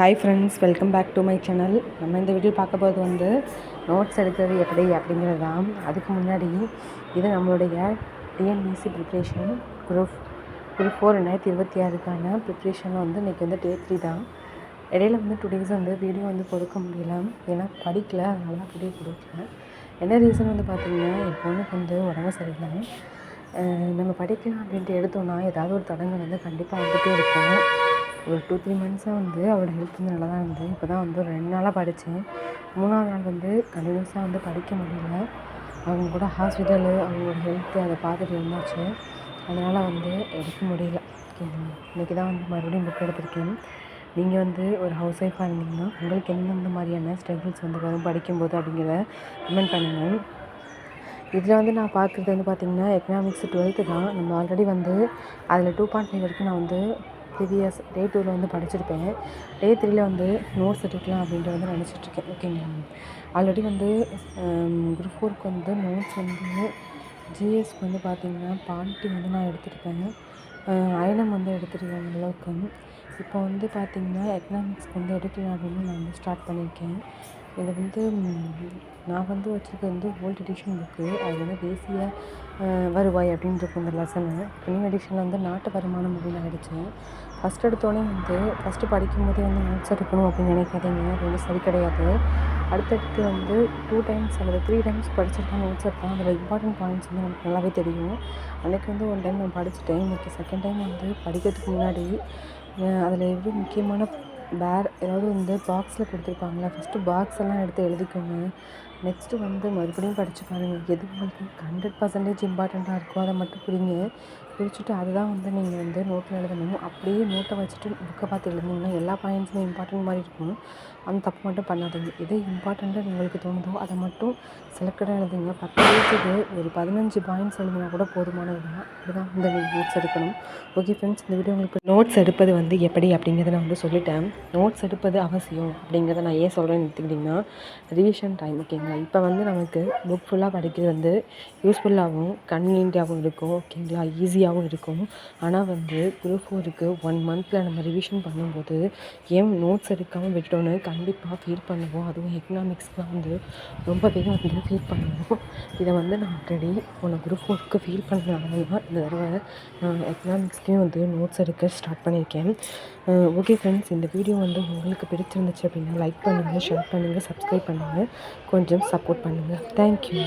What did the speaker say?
Hi friends welcome back to my channel நம்ம இந்த video பார்க்க போகிறது வந்து நோட்ஸ் எடுக்கிறது எப்படி அப்படிங்கிறது தான் அதுக்கு முன்னாடி இது நம்மளுடைய TNPSC preparation group group four ரெண்டாயிரத்தி இருபத்தி ஆறுக்கான ப்ரிப்ரேஷனில் வந்து இன்றைக்கி வந்து டே த்ரீ தான். இடையில வந்து டூ டேஸ் வந்து வீடியோ வந்து கொடுக்க முடியல. ஏன்னா படிக்கல அதனால வீடியோ கொடுக்கல. என்ன ரீசன் வந்து பார்த்திங்கன்னா என் பொண்ணுக்கு வந்து உடம்பு சரியில்லை. நம்ம படிக்கலாம் அப்படின்ட்டு எடுத்தோம்னா ஏதாவது ஒரு தடங்கள் வந்து கண்டிப்பாக வந்துகிட்டே இருக்கும். ஒரு டூ த்ரீ மந்த்ஸாக வந்து அவளோட ஹெல்த் வந்து நல்லா தான் இருந்தது இப்போ தான் வந்து ஒரு ரெண்டு நாளாக படித்தேன் மூணாவது நாள் வந்து கண்டினியூஸாக வந்து படிக்க முடியல. அவங்க கூட ஹாஸ்பிட்டலு அவங்களோட ஹெல்த்து அதை பார்த்துட்டு இருந்தாச்சு. அதனால் வந்து எடுக்க முடியல. இன்றைக்கி தான் வந்து மறுபடியும் புக் எடுத்திருக்கேன். நீங்கள் வந்து ஒரு ஹவுஸ் ஒய்ஃபாக இருந்தீங்கன்னா உங்களுக்கு எந்தெந்த மாதிரியான ஸ்ட்ரகிள்ஸ் வந்து வரும் படிக்கும்போது அப்படிங்கிறத கமெண்ட் பண்ணுங்கள் இதில் வந்து நான் பார்க்குறது வந்து பார்த்திங்கன்னா எக்கனாமிக்ஸ் டுவெல்த்து தான். நம்ம ஆல்ரெடி வந்து அதில் டூ பாயிண்ட் ஃபைவ் வரைக்கும் நான் வந்து ப்ரீவியஸ் டே டூவில் வந்து படிச்சிருப்பேன். டே த்ரீல வந்து நோட்ஸ் எடுக்கலாம் அப்படின்ட்டு வந்து நினச்சிட்ருக்கேன். ஓகேங்க ஆல்ரெடி வந்து குரூப் ஃபோருக்கு வந்து நோட்ஸ் வந்து ஜிஎஸ்க்கு வந்து பார்த்திங்கன்னா பாண்டி வந்து நான் எடுத்திருப்பேன். அயனம் வந்து எடுத்துருக்கேன் அளவுக்கு. இப்போ வந்து பார்த்திங்கன்னா எக்கனாமிக்ஸ்க்கு வந்து எடுக்கலாம் அப்படின்னு நான் வந்து ஸ்டார்ட் பண்ணியிருக்கேன். இது வந்து நான் வந்து வச்சுருக்கிறது வந்து ஓல்ட் எடிஷன் புக்கு அது வந்து தேசிய வருவாய் அப்படின்னு இருக்கும் இந்த லெசனு நியூ எடிஷனில் வந்து நாட்டு வருமானம் அப்படின்னு ஆகிடுச்சு ஃபஸ்ட் எடுத்தோடனே வந்து ஃபஸ்ட்டு படிக்கும்போதே வந்து நோட்ஸ் எடுக்கணும் அப்படின்னு நினைக்காதீங்க. அது வந்து சரி கிடையாது. அடுத்தடுத்து வந்து டூ டைம்ஸ் அல்லது த்ரீ டைம்ஸ் படிச்சிருக்கேன் நோட்ஸ் எடுத்தேன் அதில் இம்பார்ட்டன்ட் பாயிண்ட்ஸ் வந்து நமக்கு நல்லாவே தெரியும். அன்றைக்கி வந்து ஒன் டைம் நான் படிச்சுட்டேன். இன்றைக்கி செகண்ட் டைம் வந்து படிக்கிறதுக்கு முன்னாடி அதில் எவ்வளோ முக்கியமான பேர் ஏதாவது வந்து பாக்ஸில் கொடுத்துருப்பாங்களா? ஃபஸ்ட்டு பாக்ஸ் எல்லாம் எடுத்து எழுதிக்கோங்க. நெக்ஸ்ட்டு வந்து மறுபடியும் படித்து பாருங்கள் எது உங்களுக்கு ஹண்ட்ரட் பர்சன்டேஜ் இம்பார்ட்டண்ட்டாக இருக்கோ அதை மட்டும் பிடிங்க பிரிச்சுட்டு அதுதான் வந்து நீங்கள் வந்து நோட்டில் எழுதணும். அப்படியே நோட்டை வச்சுட்டு புக்கை பார்த்து எழுதுனீங்கன்னா எல்லா பாயிண்ட்ஸுமே இம்பார்ட்டன்ட் மாதிரி இருக்கும். அந்த தப்பு மட்டும் பண்ணாதீங்க. எது இம்பார்ட்டண்ட்டாக உங்களுக்கு தோணுதோ அதை மட்டும் செலக்டடாக எழுதுங்க. பத்து பேஜுக்கு ஒரு பதினஞ்சு பாயிண்ட்ஸ் எழுதுனா கூட போதுமானது தான். இதுதான் வந்து நீங்கள் நோட்ஸ் எடுக்கணும். ஓகே ஃப்ரெண்ட்ஸ் இந்த வீடியோ உங்களுக்கு நோட்ஸ் எடுப்பது வந்து எப்படி அப்படிங்கிறத நான் வந்து சொல்லிட்டேன். நோட்ஸ் எடுப்பது அவசியம் அப்படிங்கிறத நான் ஏன் சொல்கிறேன்னு எடுத்துக்கிட்டிங்கன்னா ரிவிஷன் டைம் ஓகேங்களா இப்போ வந்து நமக்கு புக் ஃபுல்லாக படிக்கிறது வந்து யூஸ்ஃபுல்லாகவும் கன்வீனியண்ட்டாகவும் இருக்கும் ஓகேங்களா ஈஸியாகவும் இருக்கும். ஆனால் வந்து குரூப் ஃபோருக்கு ஒன் மந்தில் நம்ம ரிவிஷன் பண்ணும்போது ஏன் நோட்ஸ் எடுக்காமல் விட்டோன்னு கண்டிப்பாக ஃபீல் பண்ணுவோம். அதுவும் எக்கனாமிக்ஸ்லாம் வந்து ரொம்பவே வந்து ஃபீல் பண்ணுவோம். இதை வந்து நான் ஆல்ரெடி போன குரூப் ஃபோருக்கு ஃபீல் பண்ணனால தான் இந்த தடவை நான் எக்கனாமிக்ஸ்லேயும் வந்து நோட்ஸ் எடுக்க ஸ்டார்ட் பண்ணியிருக்கேன். ஓகே ஃப்ரெண்ட்ஸ் இந்த வீடியோ வந்து உங்களுக்கு பிடிச்சிருந்துச்சு அப்படின்னா லைக் பண்ணுங்கள் ஷேர் பண்ணுங்கள் சப்ஸ்கிரைப் பண்ணுங்கள் கொஞ்சம் சப்போர்ட் பண்ணுங்கள் தேங்க்யூ